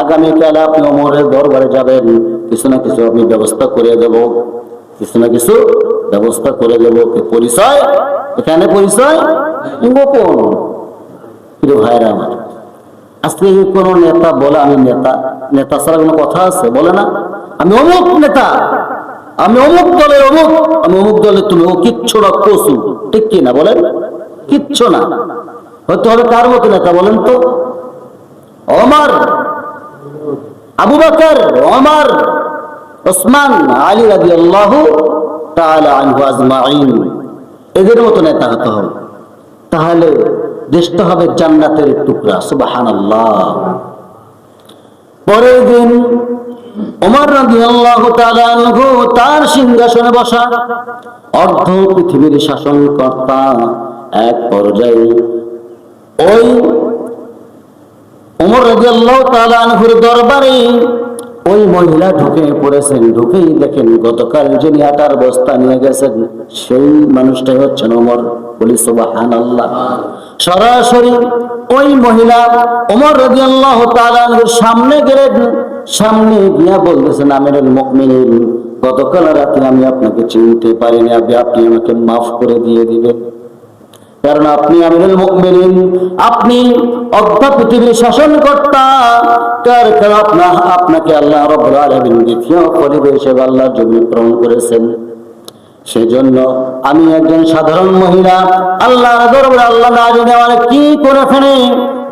আগামীকাল আপনি অমরের দরবারে যাবেন, কিছু না কিছু আমি ব্যবস্থা করে দেব। কিছু না কিছু ব্যবস্থা করে দেব। পরিচয়? এখানে পরিচয়? গোপন। প্রিয় ভাইরা আমার, আজকে কোন নেতা বলে আমি নেতা নেতা ছাড়া কোনো কথা আছে? বলে না। আমি অমুক নেতা, আমি অমুক দলের অমুক, আমি অমুক দলের তুমি ও কিচ্ছু না, কসু। ঠিক কি না বলেন? কিচ্ছু না। হয়তো হবে কার মতো নেতা বলেন তো? অমর। আবু বকর অমর ওসমান, আলী রাজি আল্লাহ এদের মতো নেতা হতে হবে। তাহলে দেশটা হবে জান্নাতের টুকরা সুবাহান পরের দিন ওমর তাআলা আনহু তার সিংহাসনে বসা অর্ধ পৃথিবীর শাসনকর্তা এক পর্যায়ে ওই ওমর রাদিয়াল্লাহু তাআলা দরবারে ওই মহিলা ঢুকে পড়েছেন, ঢুকেই দেখেন গতকাল যিনি আটার বস্তা নিয়ে গেছেন, সেই মানুষটাই হচ্ছেন ওমর বলি আল্লাহ সরাসরি ওই মহিলা ওমর রাদিয়াল্লাহু তাআলা আনহুর সামনে গেলেন, সামনে গিয়া বলতেছেন, আমিরুল মুমিনিন, গতকাল রাতে আমি আপনাকে চিনতে পারিনি আপনি আমাকে মাফ করে দিয়ে দিবেন। কারণ আপনি আমিরুল মুকমিন আপনি অর্থাৎ পৃথিবীর শাসনকর্তা। কার কারণ আপনার আপনাকে আল্লাহ রব্বুল আলামিন দ্বিতীয় পরিবেশ আল্লাহর জন্য প্রেরণ করেছেন। সেজন্য আমি একজন সাধারণ মহিলা আল্লাহ আল্লাহ না জেনে কি করে ফেলে?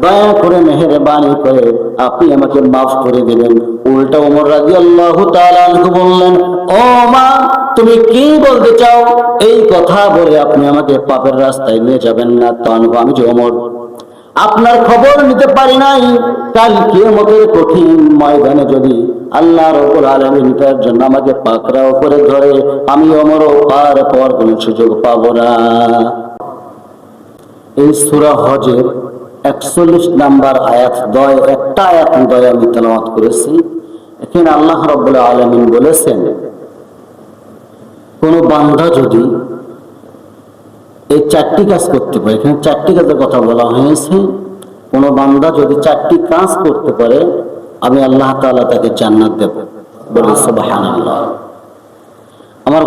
দয়া করে মেহেরবানি করে আপনি আমাকে মাফ করে দিবেন। উল্টা ওমর রাজি আল্লাহ বললেন, ও মা, তুমি কি বলতে চাও? এই কথা বলে আপনি আমাকে পাপের রাস্তায় নিয়ে যাবেন না। তো আমি যে ওমর আপনার খবর নিতে পারি নাই। কাল কিয়ামতের কঠিন ময়দানে যদি আল্লাহ রব্বুল আলামিন তার জন্য আমাকে পাকড়াও করে ধরে, আমি অমরও পার পাওয়ার কোনো সুযোগ পাবো না। এই সূরা হজের একচল্লিশ নাম্বার আয়াত দয়, একটা আয়াত দয় আমি তেলাওয়াত করেছি। এখানে আল্লাহ রব্বুল আলামিন বলেছেন, কোন বান্দা যদি এই চারটি কাজ করতে পারে, এখানে চারটি কাজের কথা বলা হয়েছে, কোন বান্দা যদি চারটি কাজ করতে পারে, আমি আল্লাহ তাআলা তাকে জান্নাত দেব। বলি সুবহানাল্লাহ। আমার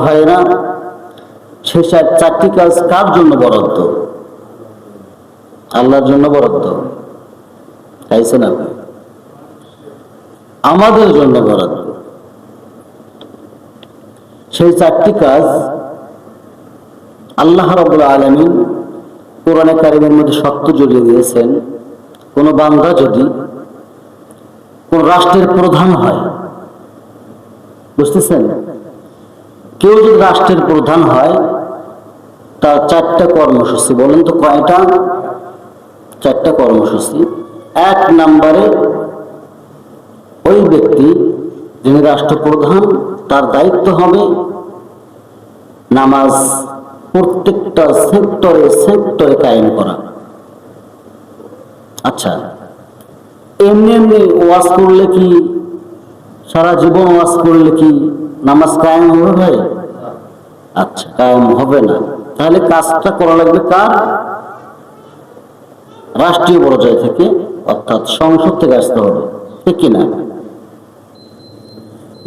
সেই চার- চারটি কাজ কার জন্য বরাদ্দ? আল্লাহর জন্য বরাদ্দ। চাইছেন আপনি আমাদের জন্য বরাদ্দ। সেই চারটি কাজ আল্লাহ রবুল আলমিন কোরআনে কারিমের মধ্যে শক্ত জড়িয়ে দিয়েছেন। কোন বান্দা যদি কোন রাষ্ট্রের প্রধান হয়, বুঝতেছেন? কেউ যদি রাষ্ট্রের প্রধান হয়, তার চারটা কর্মসূচি, বলেন তো কয়টা? চারটা কর্মসূচি। এক নম্বরে ওই ব্যক্তি যিনি রাষ্ট্রপ্রধান, তার দায়িত্ব হবে নামাজ প্রত্যেকটা সেক্টরে সেক্টরে কায়েম করা। আচ্ছা এমনি এমনি ওয়াজ করলে কি সারা জীবন ওয়াজ করলে কি নামাজ কায়েম হবে ভাই? আচ্ছা কায়েম হবে না। তাহলে কাজটা করা লাগবে কার? রাষ্ট্রীয় পর্যায় থেকে অর্থাৎ সংসদ থেকে আসতে হবে, ঠিক কিনা?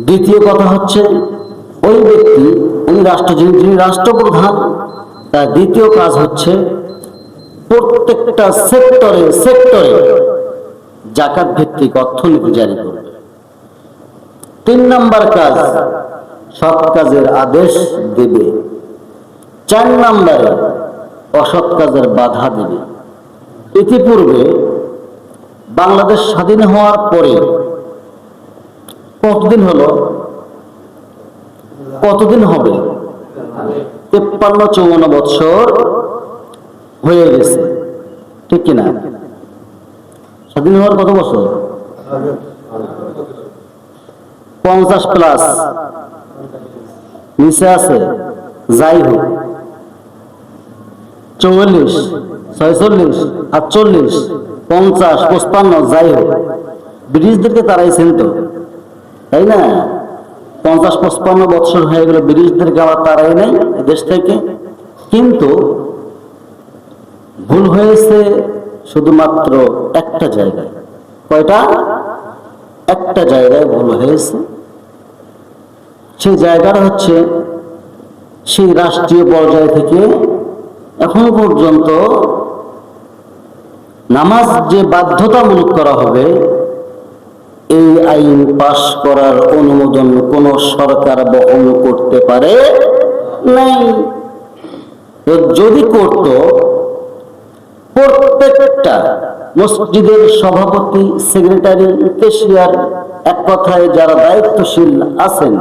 দ্বিতীয় কথা হচ্ছে, ওই ব্যক্তি, উনি রাষ্ট্র, যিনি রাষ্ট্রপ্রধান, তার দ্বিতীয় কাজ হচ্ছে প্রত্যেকটা সেক্টরে সেক্টরে জাকাত ভিত্তিক অর্থনীতি জারি করবে। তিন নাম্বার কাজ, সৎ কাজের আদেশ দেবে। চার নাম্বারে, অসৎ কাজের বাধা দেবে। ইতিপূর্বে বাংলাদেশ স্বাধীন হওয়ার পরে কতদিন হলো? কতদিন হবে? তেপ্পান্ন চৌবন্ন বৎসর হয়ে গেছে। ঠিক কিনা? স্বাধীন হওয়ার কত বছর? পঞ্চাশ প্লাস। নিচে আছে? যাই হোক। চৌচল্লিশ ছয়চল্লিশ আটচল্লিশ পঞ্চাশ, পঁচপান্ন, যাই হোক। ব্রিটিশদেরকে তারাইছেন তো তাই না? পঞ্চাশ, পঁচপান্ন বৎসর হয়ে গেল ব্রিটিশদেরকে আবার তারাই নেই দেশ থেকে। কিন্তু ভুল হয়েছে শুধুমাত্র একটা জায়গায়। কয়টা? একটা জায়গায় ভুল হয়েছে। সেই জায়গাটা হচ্ছে সেই রাষ্ট্রীয় পর্যায় থেকে এখন পর্যন্ত নামাজ যে বাধ্যতামূলক করা হবে, এই আইন পাশ করার অনুমোদন কোন সরকার বহন করতে পারে? নাই। যদি করত, প্রত্যেকটা মসজিদের সভাপতি, সেক্রেটারি, কেশিয়ার এক কথায় যারা দায়িত্বশীল আছেন,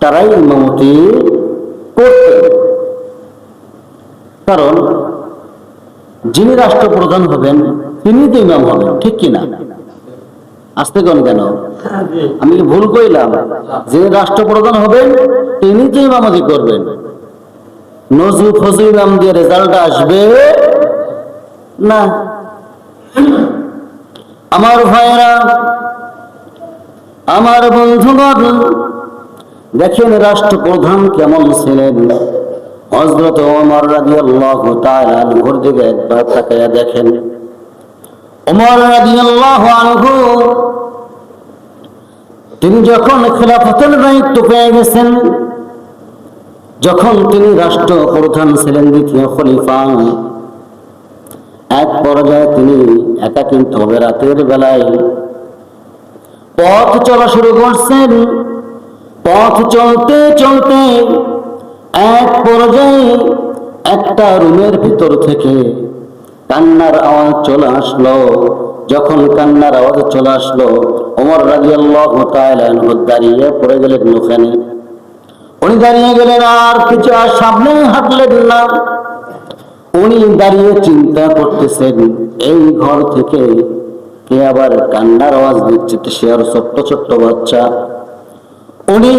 তারাই ইমামতি করতেন। কারণ যিনি রাষ্ট্রপ্রধান হবেন, তিনি তো ইমাম হবেন, ঠিক কিনা আসতে কোন কেন? আমি কি ভুল কইলাম? যে রাষ্ট্রপ্রধান হবেন, তিনি তো ইমামতি করবেন। নজরু ফজু ইমাম দিয়ে রেজাল্ট আসবে না? আমার ভাইয়েরা, আমার বন্ধুগণ, দেখেন রাষ্ট্রপ্রধান কেমন ছিলেন। হজরত ওমর রাদিয়াল্লাহু তাআলা আনহুর দিকে একবার তাকায়া দেখেন। ওমর রাদিয়াল্লাহু আনহু, তিনি যখন খেলাফতের দায়িত্ব পেয়ে গেছেন, যখন তিনি রাষ্ট্রপ্রধান ছিলেন, দ্বিতীয় খলিফা, এক পর্যায়ে তিনি একা কিন্তু হবে রাতের বেলায় পথ চলা শুরু করছেন। পথ চলতে চলতে এক পর্যায়ে একটা রুমের ভিতর থেকে কান্নার আওয়াজ চলে আসলো। যখন কান্নার আওয়াজ চলে আসলো, ওমর রাজিয়াল্লাহু দাঁড়িয়ে পড়ে গেলেন ওখানে। উনি দাঁড়িয়ে গেলেন, আর কিছু আর সামনে হাঁটলেন না। উনি দাঁড়িয়ে চিন্তা করতেছেন, এই ঘর থেকে কে আবার কান্নার আওয়াজ দিচ্ছে? সে আর ছোট্ট ছোট্ট বাচ্চা। উনি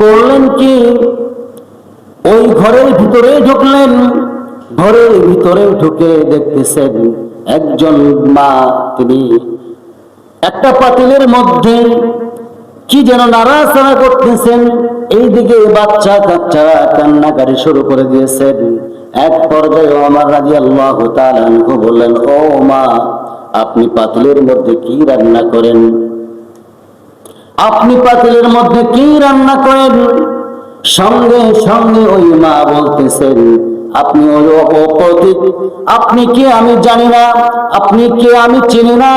করলেন কি ওই ঘরের ভিতরে ঢুকলেন। ঘরের ভিতরে ঢুকে দেখতেছেন একজন মা তিনি। একটা পাতিলের মধ্যে কি যেন নাড়াচাড়া করতেছেন। এইদিকে বাচ্চা কাচ্চারা কান্নাকারি শুরু করে দিয়েছেন। এক পর্যায়ে আমার রাজি আল্লাহ বললেন, ও মা, আপনি পাতিলের মধ্যে কি রান্না করেন? আপনি পাতিলের মধ্যে কি রান্না করেন? সঙ্গে সঙ্গে ওই মা বলতেছেন, আপনি ওই অপতীত আপনি কে আমি জানি না, আপনি কে আমি চিনি না,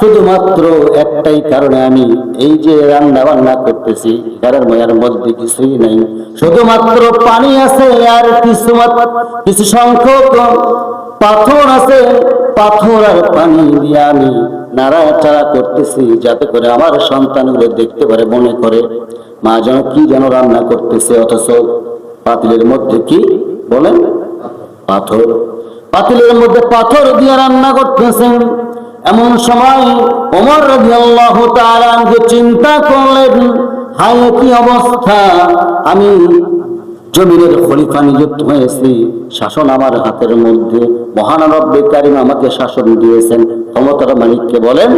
শুধুমাত্র একটাই কারণে আমি এই যে রান্না বান্না করতেছি এর ময়ার মধ্যে কিছুই নাই, শুধুমাত্র পানি আছে আর কিছু কিছু সংখ্যক পাথর আছে, পাথর আর পানি দিয়ে আমি নাড়াচাড়া করতেছি, যাতে করে আমার সন্তানগুলো দেখতে পারে, মনে করে। মা যেন কি যেন রান্না করতেছে, অথচ পাতিলের মধ্যে কি বলেন? পাথর। পাতিলের মধ্যে পাথর দিয়ে রান্না করতেছেন। এমন সময় আনহু চিন্তা করলেন, হায়, কি অবস্থা? আমি জমিনের খলিফা নিযুক্ত হয়েছি। শাসন আমার হাতের মধ্যে। মহান রব্বে কারিম আমাকে শাসন দিয়েছেন। ক্ষমতার মালিককে বলেন,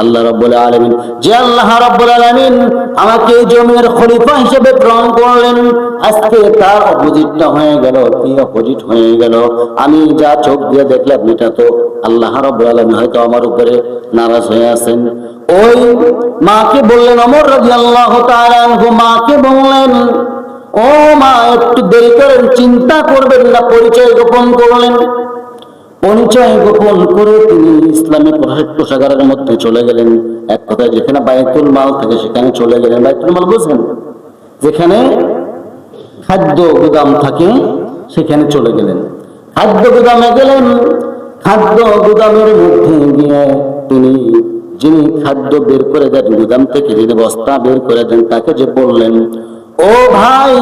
আল্লাহ রব্বুল আলামিন। যে আল্লাহ রব্বুল আলামিন আমাকে জমির খলিফা হিসেবে গ্রহণ করলেন, আজকে তার অপোজিটটা হয়ে গেল, কি অপোজিট হয়ে গেল? আমি যা চোখ দিয়ে দেখলাম, এটা তো আল্লাহ রব্বুল আলামিন হয়তো আমার উপরে নারাজ হয়ে আছেন। ওই মাকে বললেন অমর তাআলা আনহু মাকে বললেন ও মা, একটু দেরি করেন, চিন্তা করবেন না, পরিচয় গোপন করলেন। পরিচয় গোপন করে তিনি ইসলামী কোষাগারের মধ্যে চলে গেলেন। এক কথায় যেখানে বায়তুল মাল থাকে, সেখানে চলে গেলেন। বায়তুল মাল বুঝলেন যেখানে খাদ্য গুদাম থাকে, সেখানে চলে গেলেন। খাদ্য গুদামে গেলেন। খাদ্য গুদামের মধ্যে গিয়ে তিনি যিনি খাদ্য বের করে দেন, গুদাম থেকে যিনি বস্তা বের করে দেন, তাকে যে বললেন ও ভাই,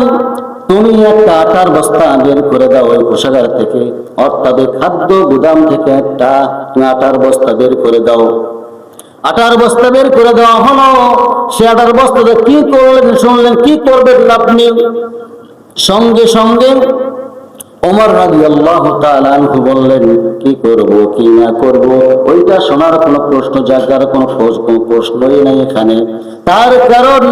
তুমি একটা আটার বস্তা বের করে দাও ওই কোষাগার থেকে। অর্থাৎ খাদ্য গুদাম থেকে একটা তুমি আটার বস্তা বের করে দাও। আটার বস্তা বের করে দেওয়া হলো। সে আটার বস্তাতে কি করলেন, শুনলেন, কি করবেন আপনি? সঙ্গে সঙ্গে ওমর রাজি আল্লাহ তালু বললেন, কি করব, কি না করব? ওইটা শোনার কোনো প্রশ্ন জাগার কোনো প্রশ্ন কোনো প্রশ্নই নাই এখানে। তার কারণ,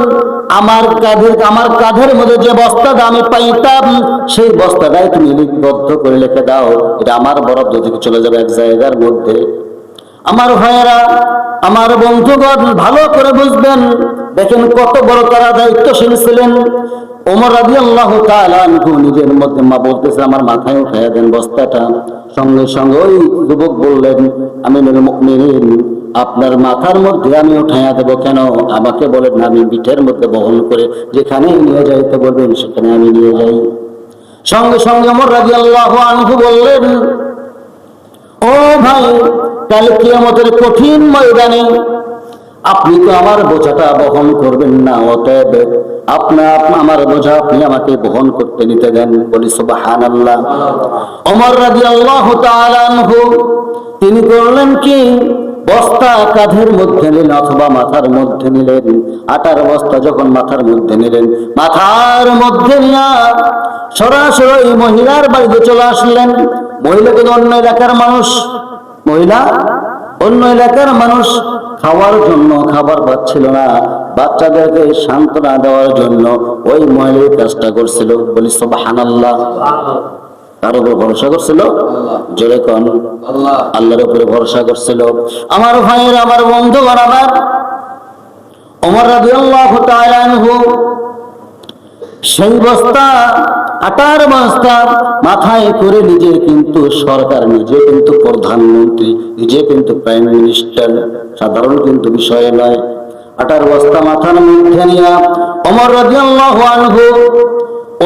আমার কাঁধের আমার কাঁধের মধ্যে যে বস্তাটা আমি পাইতাম, সেই বস্তাটাই তুমি লিপিবদ্ধ করে লিখে দাও। এটা আমার বরফ যদি চলে যাবে এক জায়গার মধ্যে। আমার ভাইয়েরা, আমার বন্ধুগণ, ভালো করে বুঝবেন। দেখেন কত বড় তারা দায়িত্বশীল ছিলেন। ওমর রাজি আল্লাহ নিজের মধ্যে মা বলতেছে, আমার মাথায় উঠাইয়া দেন বস্তাটা। সঙ্গে সঙ্গে ওই যুবক বললেন আমি আপনার মাথার মধ্যে আমি উঠাইয়া দেবো কেন? আমাকে বলেন, আমি পিঠের মধ্যে বহন করে যেখানে নিয়ে যাইতে বলবেন, সেখানে আমি নিয়ে যাই। সঙ্গে সঙ্গে ওমর রাজি আল্লাহ আনহু বললেন ও ভাই, কাল কিয়ামতের কঠিন ময়দানে আপনি তো আমার বোঝাটা বহন করবেন না, অতএব আপনা আপনা আমার বোঝা আপনি আমাকে বহন করতে নিতে দেন, বলি সুবাহান আল্লাহ অমর রাজি আল্লাহ তিনি করলেন কি, বস্তা কাঁধের মধ্যে নিলেন অথবা মাথার মধ্যে নিলেন, আটার বস্তা যখন মাথার মধ্যে নিলেন, মাথার মধ্যে নিয়া সরাসরি মহিলার বাড়িতে চলে আসলেন। মহিলা কিন্তু অন্য এলাকার মানুষ। মহিলা, অন্য এলাকার মানুষ খাওয়ার জন্য খাবার পাচ্ছিল না। বাচ্চাদেরকে সান্ত্বনা দেওয়ার জন্য ওই মহিলার কাজটা করছিল। বলি হানাল্লাহ কার উপর ভরসা করছিল? জোরে কন। আল্লাহর উপরে ভরসা করছিল। আমার ভাইয়ের, আমার বন্ধুগণ, আমার। ওমর রাদিয়াল্লাহু তাআলা আনহু সেই বস্তা আটার বস্তা মাথায় করে নিজে কিন্তু সরকার, নিজে কিন্তু প্রধানমন্ত্রী, নিজে কিন্তু প্রাইম মিনিস্টার সাধারণ কিন্তু বিষয় নয়। আটার বস্তা মাথার মধ্যে নিয়ে অমর রাদিয়াল্লাহু আনহু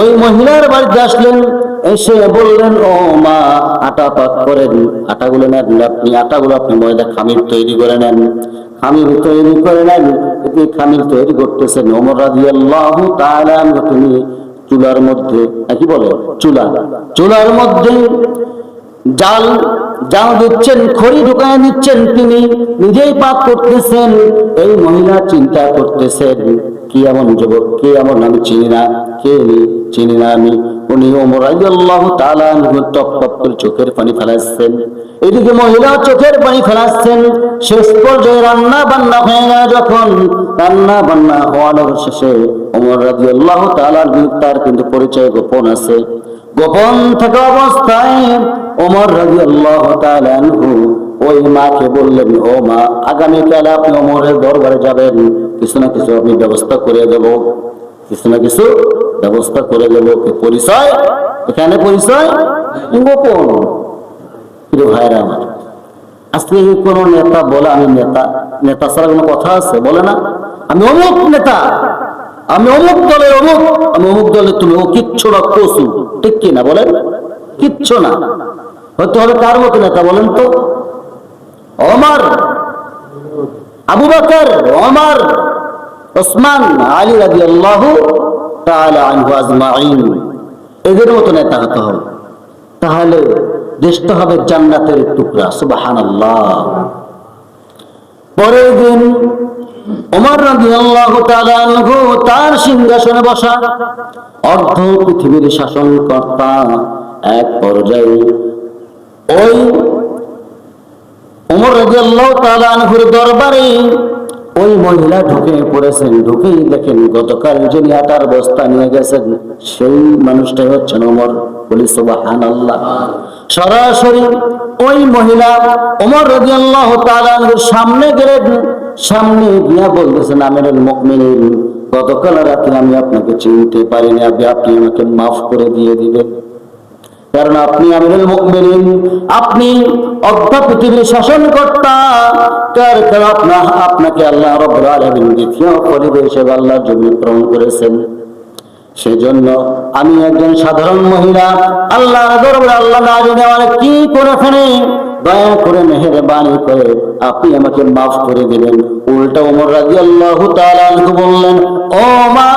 ওই মহিলার বাড়িতে আসলেন, এসে বললেন, ও মা, আটা পাক করেন আটাগুলো নেন আপনি, আটাগুলো আপনি ময়দা খামির তৈরি করে নেন। খামির তৈরি করে নেন, এতে খামির তৈরি করতেছেন। ওমর রাদিয়াল্লাহু তাআলা আনহু তিনি চুলার মধ্যে কি বলে? চুলা। চুলার মধ্যে জাল জাল দিচ্ছেন, খড়ি ঢুকায় দিচ্ছেন তিনি, নিজেই পাক করতেছেন। এই মহিলা চিন্তা করতেছেন কি এমন যুবক কে এমন আমি চিনি না, কে নি? চিনি না আমি? উনি ওমর রাদিয়াল্লাহু তাআলা আনহু চোখের পানি ফেলাচ্ছেন এদিকে মহিলা চোখের পানি ফেলাচ্ছেন শেষ পর্যায়ে রান্না বান্না হয়ে গেল যখন। রান্না বান্না হওয়ার শেষে ওমর রাদিয়াল্লাহু তাআলা তার কিন্তু পরিচয় গোপন আছে। গোপন থাকা অবস্থায় ওমর রাদিয়াল্লাহু তাআলা আনহু ওই মাকে বললেন, ও মা, আগামীকাল আপনি ওমরের দরবারে যাবেন। কিছু না কিছু আমি ব্যবস্থা করে দেব। কিছু না কিছু ব্যবস্থা করে দেব। পরিচয়? এখানে পরিচয়? গোপন। ভাইরা আমার, আজকে কোনো নেতা বলে আমি নেতা নেতা ছাড়া কোনো কথা আছে? বলে না। আমি অমুক নেতা। আমি অমুক দলের অমুক। আমি অমুক দলের তুমি ও কিচ্ছু না পশু ঠিক কি না বলেন? কিচ্ছু না। হয়তো হবে কার মতো নেতা বলেন তো? অমর আবু বকর অমর ওসমান, আলী রাজি আল্লাহ এদের মতো নেতা হতে হবে। তাহলে দেশটা হবে জান্নাতের টুকরা সুবাহান পরের দিন ওমর তাআলা আনহু তার সিংহাসনে বসা অর্ধ পৃথিবীর শাসনকর্তা এক পর্যায়ে ওই তাআলা দরবারে ওই মহিলা ঢুকে পড়েছেন। ঢুকেই দেখেন গতকাল যিনি আটার বস্তা নিয়ে গেছেন, সেই মানুষটাই হচ্ছেন ওমর সরাসরি ওই মহিলা সামনে গেলেন। সামনে গিয়া বলতেছেন, আমিরুল মুমিনিন, গতকাল রাতে আমি আপনাকে চিনতে পারিনি। আপনি আমাকে মাফ করে দিয়ে দিবেন। কারণ আপনি আমিরুল মুমিনিন, আপনি অর্ধ পৃথিবীর শাসনকর্তা। তার কারণ আপনার আপনাকে আল্লাহ রব্বুল আলামিন দ্বিতীয় খলিফা হিসেবে আল্লাহর জন্য প্রেরণ করেছেন। সেজন্য আমি একজন সাধারণ মহিলা আল্লাহ আল্লাহ না জেনে কি করে ফেলে? দয়া করে মেহেরবানি করে আপনি আমাকে মাফ করে দিবেন। উল্টা রাদিয়াল্লাহু তাআলা আনহু বললেন, ও মা,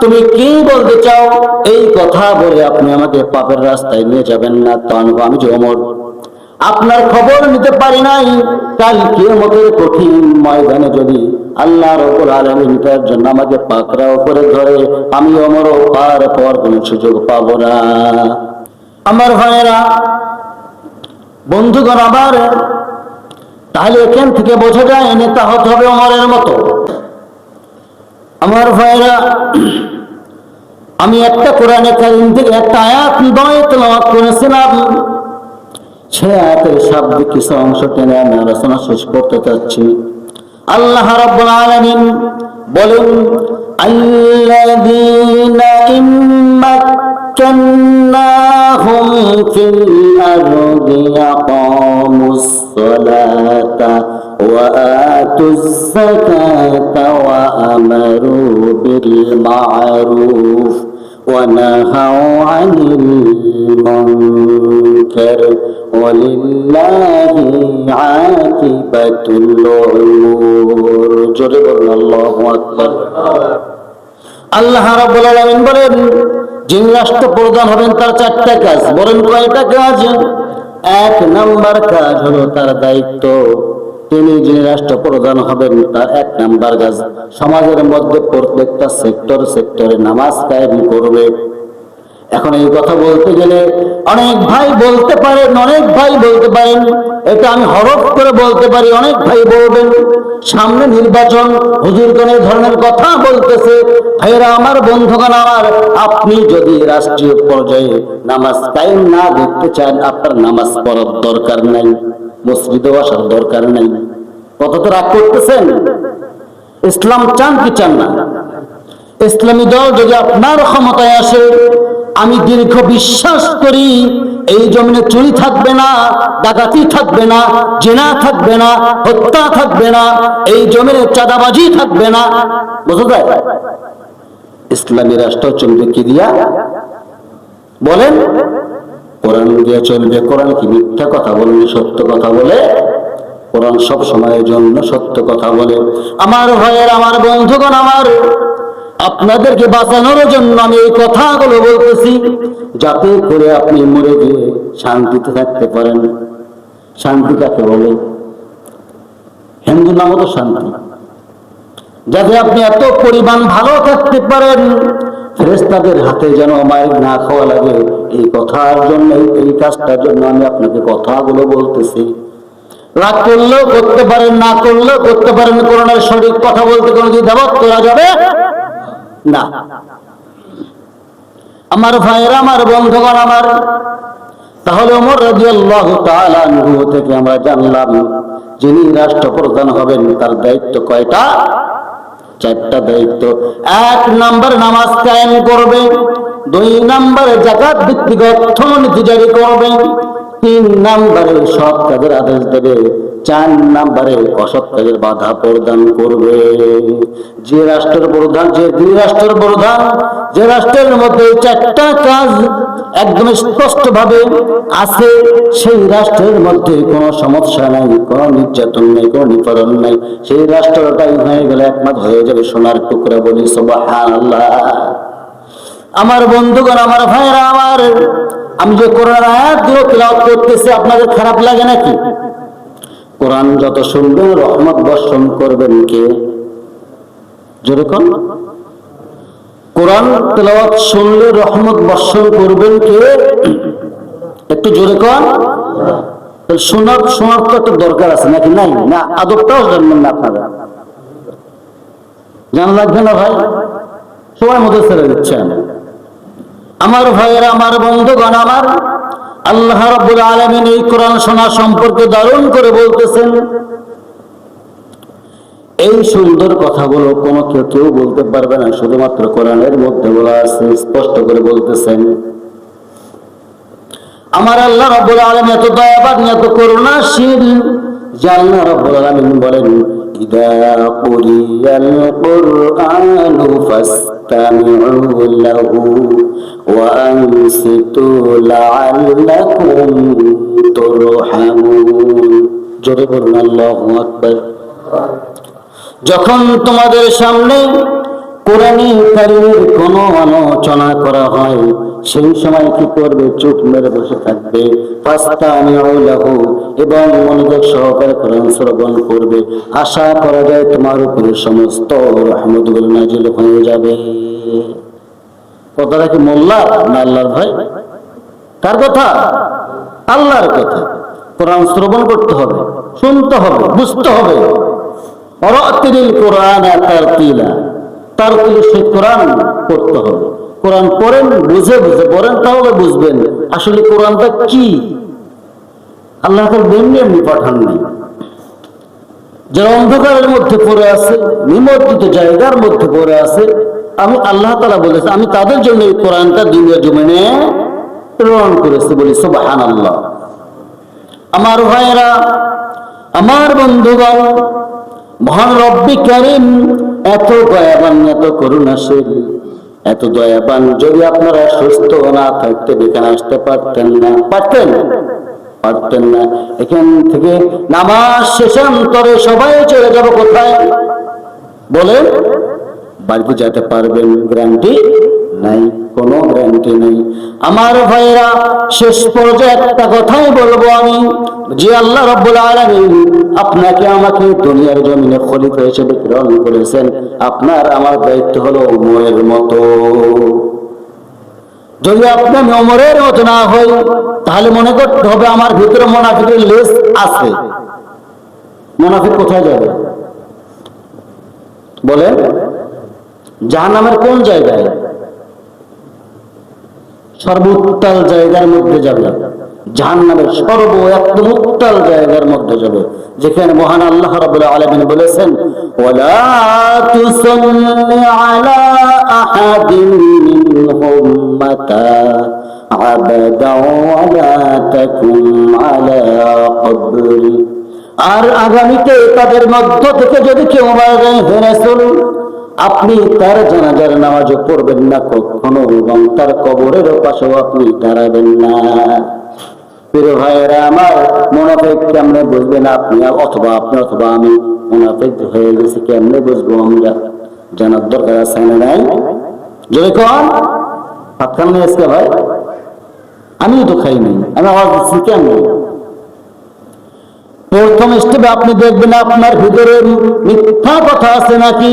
তুমি কি বলতে চাও? এই কথা বলে আপনি আমাকে পাপের রাস্তায় নিয়ে যাবেন না। তো আনহু, আমি যে ওমর আপনার খবর নিতে পারি নাই। কাল কিয়ামতের কঠিন ময়দানে যদি আল্লাহ রব্বুল আলামিন তার জন্য আমাকে পাকড়াও করে ধরে, আমি অমর পার পর কোনো সুযোগ পাবো না। আমার ভাইয়েরা বন্ধুগণ আবার, তাহলে এখান থেকে বোঝা যায় নেতা হতে হবে অমরের মতো। আমার ভাইয়েরা, আমি একটা কোরআনে কারিম থেকে একটা আয়াত দয় তেলাওয়াত করেছিলাম। সে আয়াতের কিছু অংশ টেনে আমি আলোচনা শেষ করতে চাচ্ছি। আল্লাহ রাব্বুল আলামিন বলেন, আল্লাযীনা ইম্মাক্কান্নাহুম ফিল আরদি ইয়াকামুস সালাতা ওয়া আতুজ যাকাতা ওয়া আমারু বিল মা'রুফ ونهوا عن المنكر ولله عاقبة الأمور جرب الله أكبر আল্লাহ রাব্বুল আলামিন বলেন যিনি রাষ্ট্র প্রধান হবেন তার চারটা কাজ। বলেন কয়টা কাজ? এক নাম্বার কাজ হলো তার দায়িত্ব। তিনি যিনি রাষ্ট্র প্রধান হবেন, তার এক নাম্বার কাজ। সমাজের মধ্যে প্রত্যেকটা সেক্টর সেক্টরে নামাজ কায়েম করবে। এখন এই কথা বলতে গেলে অনেক ভাই বলতে পারেন, অনেক ভাই বলতে পারেন, এটা আমি হরফ করে বলতে পারি, অনেক ভাই বলবেন, সামনে নির্বাচন, হুজুর কোন এই ধরনের কথা বলতেছে ভাইরা আমার বন্ধুগণ আমার, আপনি যদি রাষ্ট্রীয় পর্যায়ে নামাজ কায়েম না দেখতে চান, আপনার নামাজ পড়ার দরকার নাই, মসজিদে আসার দরকার নাই। কত তো রাগ করতেছেন? ইসলাম চান কি চান না? ইসলামী দল যদি আপনার ক্ষমতায় আসে আমি দীর্ঘ বিশ্বাস করি, এই জমিনে চুরি থাকবে না, ডাকাতি থাকবে না, জেনা থাকবে না, হত্যা থাকবে না, এই জমিনে চাঁদাবাজি থাকবে না। বোঝা যায় ইসলামী রাষ্ট্র চলবে কি দিয়া? বলেন। কোরআন দিয়ে চলবে, কোরআন কি মিথ্যা কথা বলবে সত্য কথা বলে? কোরআন সব সময়ের জন্য সত্য কথা বলে। আমার ভাইয়ের, আমার বন্ধুগণ আমার আপনাদেরকে বাঁচানোর জন্য আমি এই কথাগুলো বলতেছি, যাতে করে আপনি মরে গিয়ে শান্তিতে থাকতে পারেন। শান্তি কাকে বলে? হিন্দু নামও তো শান্তি। যাতে আপনি এত পরিমাণ ভালো থাকতে পারেন ফেরেস্তাদের হাতে যেন মায়ের না খাওয়া লাগে, এই কথার জন্য এই কাজটার জন্য আমি আপনাকে কথাগুলো বলতেছি। রাগ করলেও করতে পারেন, না করলেও করতে পারেন করোনার সঠিক কথা বলতে কোনো দ্বিধাবোধ করা যাবে না। আমার ভাইয়েরা, আমার বন্ধুগণ আমার, তাহলে ওমর রাদিয়াল্লাহু তাআলা থেকে আমরা জানলাম, যিনি রাষ্ট্রপ্রধান হবেন, তার দায়িত্ব কয়টা? চারটা দায়িত্ব। এক নাম্বার নামাজ কায়েম করবে, দুই নাম্বারে জাকাত ভিত্তিক অর্থনীতি জারি করবে, তিন নাম্বারে সৎ কাজের আদেশ দেবে। চার নাম্বারে অসৎ কাজের বাধা প্রদান করবে। যে রাষ্ট্রের প্রধান যে দুই রাষ্ট্রের প্রধান যে রাষ্ট্রের মধ্যে চারটা কাজ একদম স্পষ্ট ভাবে আছে, সেই রাষ্ট্রের মধ্যে কোনো সমস্যা নাই, কোনো নির্যাতন নেই, কোনো নিপরণ নাই। সেই রাষ্ট্রটাই হয়ে গেলে একমাত্র হয়ে যাবে সোনার টুকরা বলি, সুবহানাল্লাহ। আমার বন্ধুগণ, আমার ভাইরা আমার, আমি যে তেলাওয়াত করতেছি, আপনাদের খারাপ লাগে নাকি? কোরআন যত শুনবেন, রহমত বর্ষণ করবেন কে? যেরকম কোরআন তেলাওয়াত শুনলে রহমত বর্ষণ করবেন কে? একটু জোরে তাহলে শোনার শোনার তো একটা দরকার আছে নাকি? নাই, না, আদবটাও জানবেন না আপনারা। জানা লাগবে না ভাই? সবাই মধ্যে ছেড়ে দিচ্ছেন। আমার ভাইয়েরা, আমার বন্ধুগণ, আমার আল্লাহ রাব্বুল আলামিন এই কোরআন শোনা সম্পর্কে দারুণ করে বলতেছেন। এই সুন্দর কথাগুলো কোনো কেউ কেউ বলতে পারবে না, শুধুমাত্র কোরআনের মধ্যে বলা আছে, স্পষ্ট করে বলতেছেন। আমার আল্লাহ রাব্বুল আলামিন এত দয়াবান, এত করুণাশীল, যে আল্লাহ রাব্বুল আলামিন বলেন কুরিয়াল কুরআনু ফাসতামিউ লাহু। জোরে যখন তোমাদের সামনে কোরআনী কারিমের কোনো আলোচনা করা হয়, সেই সময় কি করবে? চুপ মেরে বসে থাকবে। পাস্তা লাহু, এবং মনোযোগ সহকারে কোরআন শ্রবণ করবে। আশা করা যায় তোমার উপরে সমস্ত রহমতগুলো নাজিল হয়ে যাবে। কথাটা কি মোল্লা না আল্লাহর ভাই? কার কথা? আল্লাহর কথা। কোরআন শ্রবণ করতে হবে, শুনতে হবে, বুঝতে হবে। কোরআন বুঝে বুঝে তাহলে বুঝবেন আসলে কি। যারা অন্ধকারের মধ্যে পড়ে আছে, নিমজ্জিত জায়গার মধ্যে পড়ে আছে আমি আল্লাহ তালা বলেছে, আমি তাদের জন্য এই কোরআনটা দুনিয়া জমিনে প্রেরণ করেছি বলি সুবাহান আল্লাহ আমার ভাইয়েরা, আমার বন্ধুগণ, মহান রব্বি করিম, এত দয়াবান, এত করুণাশীল, এত দয়াবান, যদি আপনারা সুস্থ না থাকতে এখানে আসতে পারতেন না। পারতেন? পারতেন না। এখান থেকে নামাজ শেষান্তরে সবাই চলে যাব কোথায়? বলেন? বাড়িতে যেতে পারবেন গ্যারান্টি নাই, কোনো গ্যারান্টি নেই। আমার ভাইরা শেষ পর্যায়ে একটা কথাই বলব আমি, যে আল্লাহ রব্বুল আলামিন আপনাকে আমাকে দুনিয়ার জমিনে খলিফা হিসেবে প্রেরণ করেছেন। আপনার, আমার দায়িত্ব হলো উমরের মতো। যদি আপনি অমরের মতো না হই, তাহলে মনে করতে হবে আমার ভিতরে মোনাফিকের লেস আছে। মোনাফিক কোথায় যাবে? বলেন। জাহান্নামের কোন জায়গায়? সর্বোত্তাল জায়গার মধ্যে যাবে। জাহান্নামের সর্ব একদম উত্তাল জায়গার মধ্যে যাবে। যেখানে মহান আল্লাহ রাব্বুল আলামিন বলেছেন, ওয়ালা তুসাল্লি আলা আহাদিন মিনহুম মাতা আবাদা ওয়ালা তাকুম আলা কবরি। আর আগামীতে তাদের মধ্য থেকে যদি কেউ মারা যায় হে রাসূল আপনি তার জানাজার নামাজও পড়বেন না, কখনো এবং তার কবরের পাশেও আপনি দাঁড়াবেন না। আমার কেমনে আপনি? অথবা অথবা আমি কেমনে জানার দরকার নাই? ভাই? আমিও তো খাই নাই। আমি আওয়াজ দিচ্ছি, কেমন? প্রথম স্টেপে আপনি দেখবেন আপনার ভিতরে মিথ্যা কথা আছে নাকি?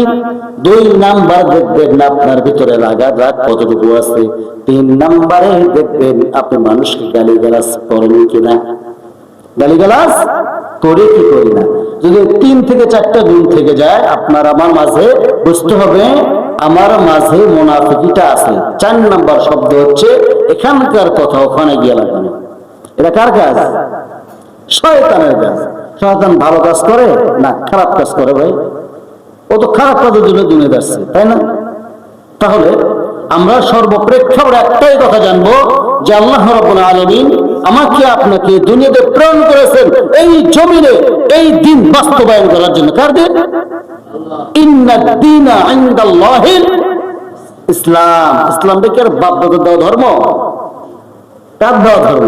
দুই নাম্বার দেখবেন আপনার ভিতরে লাগা রাগ কতটুকু আছে? তিন নাম্বারে দেখবেন আপনি মানুষকে গালি গালাজ করেন কিনা? গালি গালাজ করি কি করি না? যদি তিন থেকে চারটা গুণ থেকে যায়, আপনার আমার মাঝে, বুঝতে হবে আমার মাঝে মোনাফিকিটা আছে। চার নাম্বার শব্দ হচ্ছে, এখানকার কথা ওখানে গিয়ে লাগানো এটা কার কাজ? শয়তানের কাজ। শয়তান ভালো কাজ করে না খারাপ কাজ করে ভাই? ও তো খারাপ কাজের জন্য দুনে যাচ্ছে, তাই না? তাহলে আমরা সর্বপ্রেক্ষাপটে একটাই কথা জানব যে আল্লাহ রাব্বুল আলামিন আমাকে, আপনাকে দুনিয়াতে প্রেরণ করেছেন এই জমিনে, এই দিন বাস্তবায়ন করার জন্য। কার দিন? ইসলাম। ইসলাম আর বাপ দাদা ধর্ম? তার দেওয়া ধর্ম।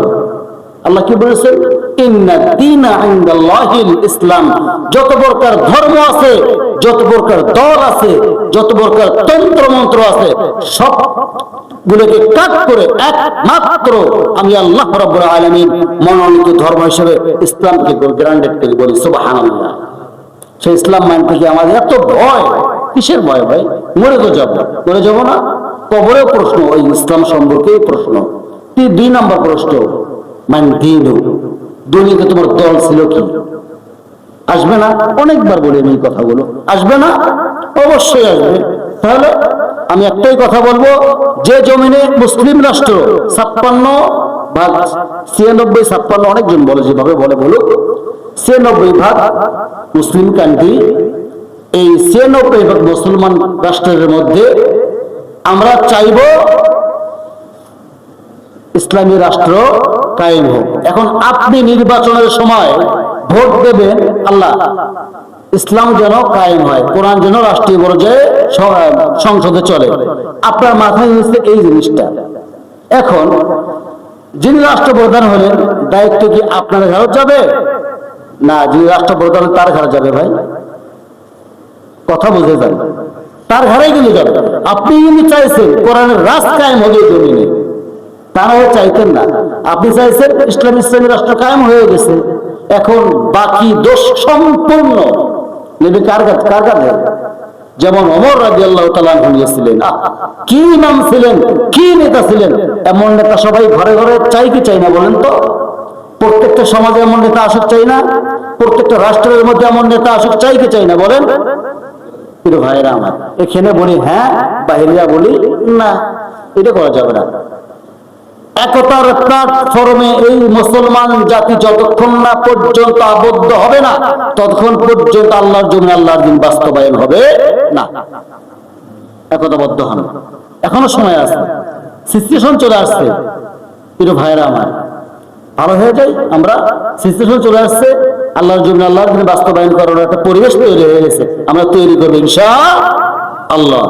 আল্লাহ কি বলেছেন? ইসলাম। যত প্রকার ধর্ম আছে, যত প্রকার দল আছে, যত প্রকার তন্ত্র মন্ত্র আছে সব গুলোকে করে একমাত্র আমি আল্লাহ মনোনীত ধর্ম হিসেবে ইসলামকে গ্রান্ডেড করে বলি, সুবহানাল্লাহ। সেই ইসলাম মানতে কি আমাদের এত ভয়। কিসের ভয় ভাই? মরে তো যাব। মরে যাব না? কবরে প্রশ্ন, ওই ইসলাম সম্পর্কে প্রশ্ন। দুই নম্বর প্রশ্ন, মান দিন। দুনিয়াতে তোমার দল ছিল কি? আসবে না? অনেকবার বলি আমি এই কথাগুলো। আসবে না? অবশ্যই আসবে। তাহলে আমি একটাই কথা বলব, যে জমিনে মুসলিম রাষ্ট্র ছাপ্পান্ন ভাগ, ছিয়ানব্বই, ছাপ্পান্ন, অনেকজন বলে যেভাবে বলে বলুক, ছিয়ানব্বই ভাগ মুসলিম কান্ট্রি এই ছিয়ানব্বই ভাগ মুসলমান রাষ্ট্রের মধ্যে আমরা চাইব ইসলামী রাষ্ট্র কায়েম হোক। এখন আপনি নির্বাচনের সময় ভোট দেবেন আল্লাহ। ইসলাম যেন কায়েম হয়, কোরআন যেন রাষ্ট্রীয় পর্যায়ে সংসদে চলে। আপনার মাথায় হচ্ছে এই জিনিসটা। এখন যিনি রাষ্ট্রপ্রধান হলেন, দায়িত্ব কি আপনার ঘাড়ত যাবে? না, যিনি রাষ্ট্রপ্রধান তার ঘাড়ে যাবে ভাই। কথা বুঝে যান। তার ঘরেই কিন্তু যাবে। আপনি কিন্তু চাইছেন কোরআনের রাজ কায়েম হবে জমিনে। তারাও চাইতেন না। আপনি চাইছেন ইসলাম ইসলামী রাষ্ট্র কায়েম হয়ে গেছে। এখন বাকি দোষ সম্পূর্ণ। যেমন অমর রাজি আল্লাহ আহ, কি নাম ছিলেন? কি নেতা ছিলেন? এমন নেতা সবাই ঘরে ঘরে চাই কি চাই না বলেন তো? প্রত্যেকটা সমাজে এমন নেতা আসুক চাই না? প্রত্যেকটা রাষ্ট্রের মধ্যে এমন নেতা আসুক চাই কি চাই না বলেন? ভাইরা আমার এখানে বলি হ্যাঁ বাহিরিয়া বলি না এটা করা যাবে না। একতার প্ল্যাটফর্মে এই মুসলমান জাতি যতক্ষণ না পর্যন্ত আবদ্ধ হবে না, ততক্ষণ পর্যন্ত আল্লাহর জন্য আল্লাহর দিন বাস্তবায়ন হবে না। একতাবদ্ধ হন। এখনও সময় আছে। সিচুয়েশন চলে আসছে। প্রিয় ভাইরা আমার, ভালো হয়ে যায় আমরা? সিচুয়েশন চলে আসছে। আল্লাহর জন্য আল্লাহর দিন বাস্তবায়ন করার একটা পরিবেশ তৈরি হয়ে গেছে। আমরা তৈরি করব ইনশা আল্লাহ।